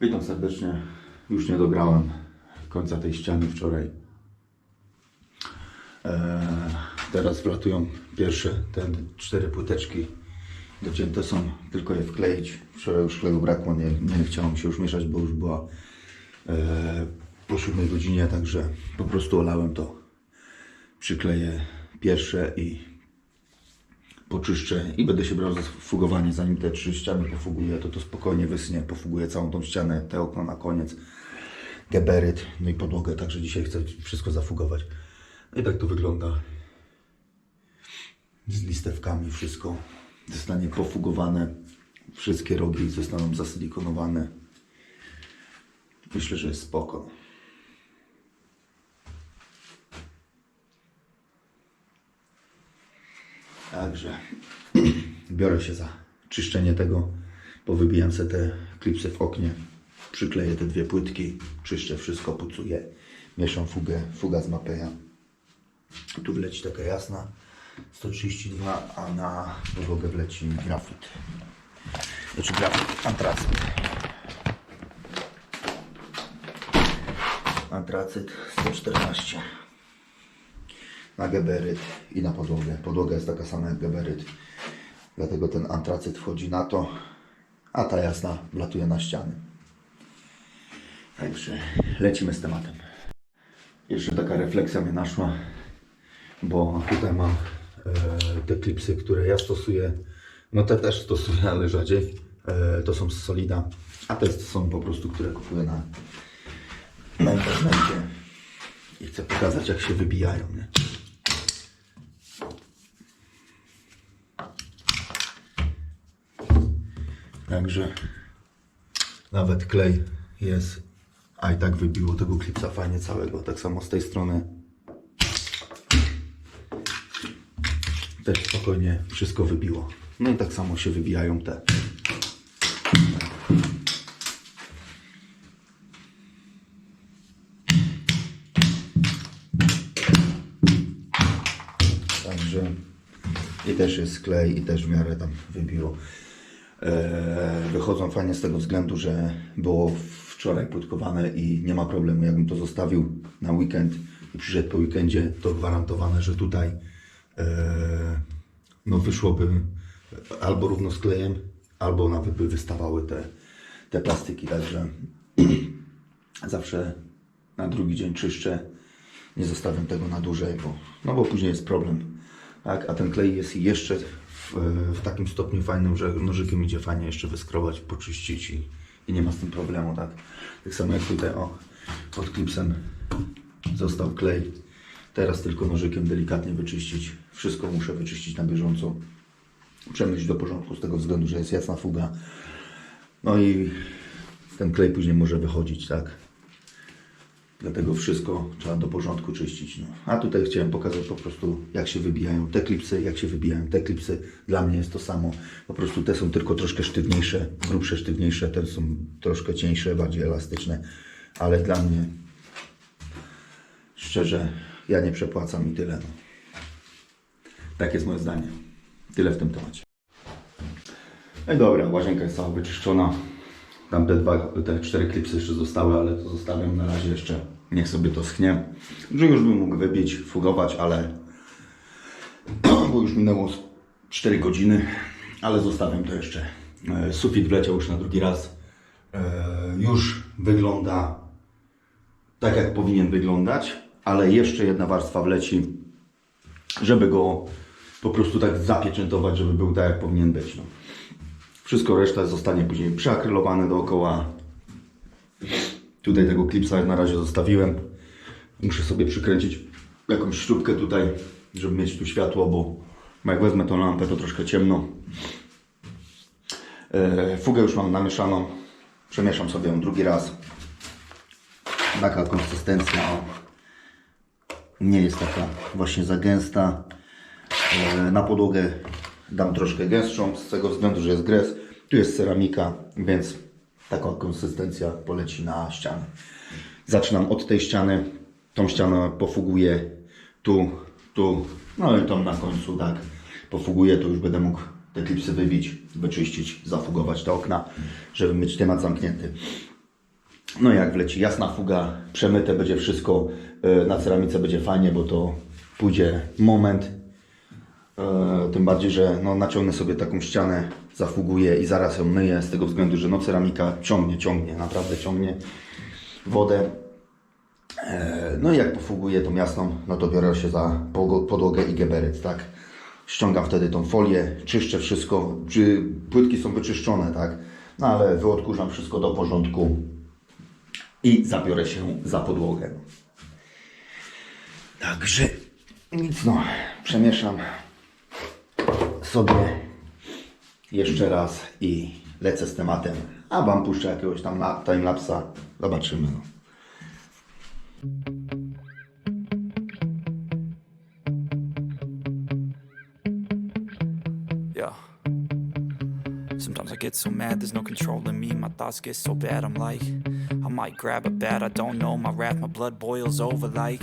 Witam serdecznie. Już nie dograłem końca tej ściany wczoraj. Eee, teraz wlatują pierwsze te cztery płyteczki. Docięte są, tylko je wkleić. Wczoraj już kleju brakło, nie, nie chciało mi się już mieszać, bo już była eee, po 7 godzinie, także po prostu olałem to. Przykleję pierwsze i poczyszczę i będę się brał za fugowanie, zanim te trzy ściany pofuguję, to to spokojnie wysnie, pofuguję całą tą ścianę, te okno na koniec, geberyt, no i podłogę, także dzisiaj chcę wszystko zafugować. No i tak to wygląda. Z listewkami wszystko zostanie pofugowane, wszystkie rogi zostaną zasilikonowane. Myślę, że jest spoko. Także biorę się za czyszczenie tego. Powybijam sobie te klipsy w oknie. Przykleję te dwie płytki. Czyszczę wszystko, pucuję. Mieszam fugę, fuga z Mapeja. Tu wleci taka jasna 132, a na podłogę wleci grafit. Znaczy grafit, antracyt. Antracyt 114 na geberyt i na podłogę. Podłoga jest taka sama jak geberyt, dlatego ten antracyt wchodzi na to, a ta jasna wlatuje na ściany. Także lecimy z tematem. Jeszcze taka refleksja mnie naszła, bo tutaj mam e, te klipsy, które ja stosuję. No te też stosuję, ale rzadziej. E, to są z Solida, a te są po prostu, które kupuję na, na internecie. I chcę pokazać, jak się wybijają. Nie? Także nawet klej jest, a i tak wybiło tego klipsa fajnie całego. Tak samo z tej strony też spokojnie wszystko wybiło. No i tak samo się wybijają te. Także i też jest klej i też w miarę tam wybiło. E, wychodzą fajnie z tego względu, że było wczoraj płytkowane i nie ma problemu. Jakbym to zostawił na weekend i przyszedł po weekendzie, to gwarantowane, że tutaj e, no wyszłoby albo równo z klejem, albo nawet by wystawały te, te plastyki. Także zawsze na drugi dzień czyszczę. Nie zostawiam tego na dłużej, bo, no bo później jest problem. Tak? A ten klej jest jeszcze w, takim stopniu fajnym, że nożykiem idzie fajnie jeszcze wyskrobać, poczyścić i, i nie ma z tym problemu. Tak? tak samo jak tutaj o, pod klipsem został klej. Teraz tylko nożykiem delikatnie wyczyścić. Wszystko muszę wyczyścić na bieżąco. Przemyć do porządku z tego względu, że jest jasna fuga. No i ten klej później może wychodzić, tak? Dlatego wszystko trzeba do porządku czyścić. No. A tutaj chciałem pokazać po prostu, jak się wybijają te klipsy, jak się wybijają te klipsy. Dla mnie jest to samo. Po prostu te są tylko troszkę sztywniejsze, grubsze, sztywniejsze, te są troszkę cieńsze, bardziej elastyczne. Ale dla mnie, szczerze, ja nie przepłacam i tyle. No. Tak jest moje zdanie. Tyle w tym temacie. No i dobra, łazienka jest cała wyczyszczona. Tam te dwa, te cztery klipsy jeszcze zostały, ale to zostawiam na razie jeszcze. Niech sobie to schnie. Już bym mógł wybić, fugować, ale bo już minęło z 4 godziny, ale zostawiam to jeszcze. E, Sufit wleciał już na drugi raz. E, Już wygląda tak, jak powinien wyglądać, ale jeszcze jedna warstwa wleci, żeby go po prostu tak zapieczętować, żeby był tak, jak powinien być. No. Wszystko reszta zostanie później przeakrylowane dookoła. Tutaj tego klipsa na razie zostawiłem. Muszę sobie przykręcić jakąś śrubkę tutaj, żeby mieć tu światło, bo jak wezmę tą lampę, to troszkę ciemno. E, Fugę już mam namieszaną. Przemieszam sobie ją drugi raz. Taka konsystencja. Nie jest taka właśnie za gęsta. E, Na podłogę dam troszkę gęstszą, z tego względu, że jest gres. Tu jest ceramika, więc taka konsystencja poleci na ścianę. Zaczynam od tej ściany, tą ścianę pofuguję tu, tu, no i tą na końcu, tak. Pofuguję, to już będę mógł te klipsy wybić, wyczyścić, zafugować te okna, żeby mieć temat zamknięty. No jak wleci jasna fuga, przemyte będzie wszystko, e, na ceramice będzie fajnie, bo to pójdzie moment. E, Tym bardziej, że no, naciągnę sobie taką ścianę, zafuguję i zaraz ją myję, z tego względu, że no, ceramika ciągnie, ciągnie, naprawdę ciągnie wodę. E, No i jak pofuguję tą jasną, no to biorę się za podłogę i geberyt, tak? Ściągam wtedy tą folię, czyszczę wszystko, czy płytki są wyczyszczone, tak? No ale wyodkurzam wszystko do porządku i zabiorę się za podłogę. Także nic no, przemieszam sobie jeszcze raz i lecę z tematem, a Wam puszczę jakiegoś tam la- timelapsa, zobaczymy no. Sometimes I get so mad, there's no controlling me. My thoughts get so bad, I'm like, I might grab a bat, I don't know. My wrath, my blood boils over like,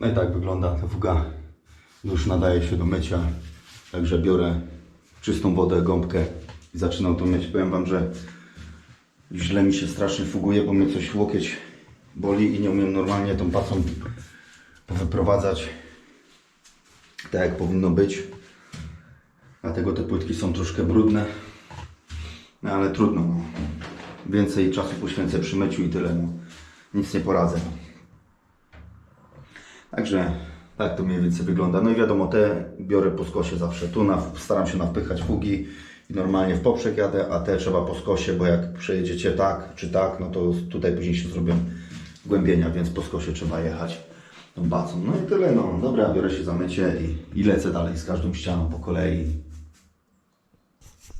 No i tak wygląda ta fuga. Już nadaje się do mycia. Także biorę czystą wodę, gąbkę i zaczynam to myć. Powiem Wam, że źle mi się strasznie fuguje, bo mnie coś łokieć boli i nie umiem normalnie tą pacą wyprowadzać tak jak powinno być. Dlatego te płytki są troszkę brudne. No ale trudno. No. Więcej czasu poświęcę przy myciu i tyle. No. Nic nie poradzę. Także tak to mniej więcej wygląda. No i wiadomo, te biorę po skosie zawsze. Tu na, staram się nawpychać fugi i normalnie w poprzek jadę, a te trzeba po skosie, bo jak przejedziecie tak czy tak, no to tutaj później się zrobią głębienia, więc po skosie trzeba jechać tą bacą. No i tyle, no. Dobra, biorę się za mycie i, i lecę dalej z każdą ścianą po kolei.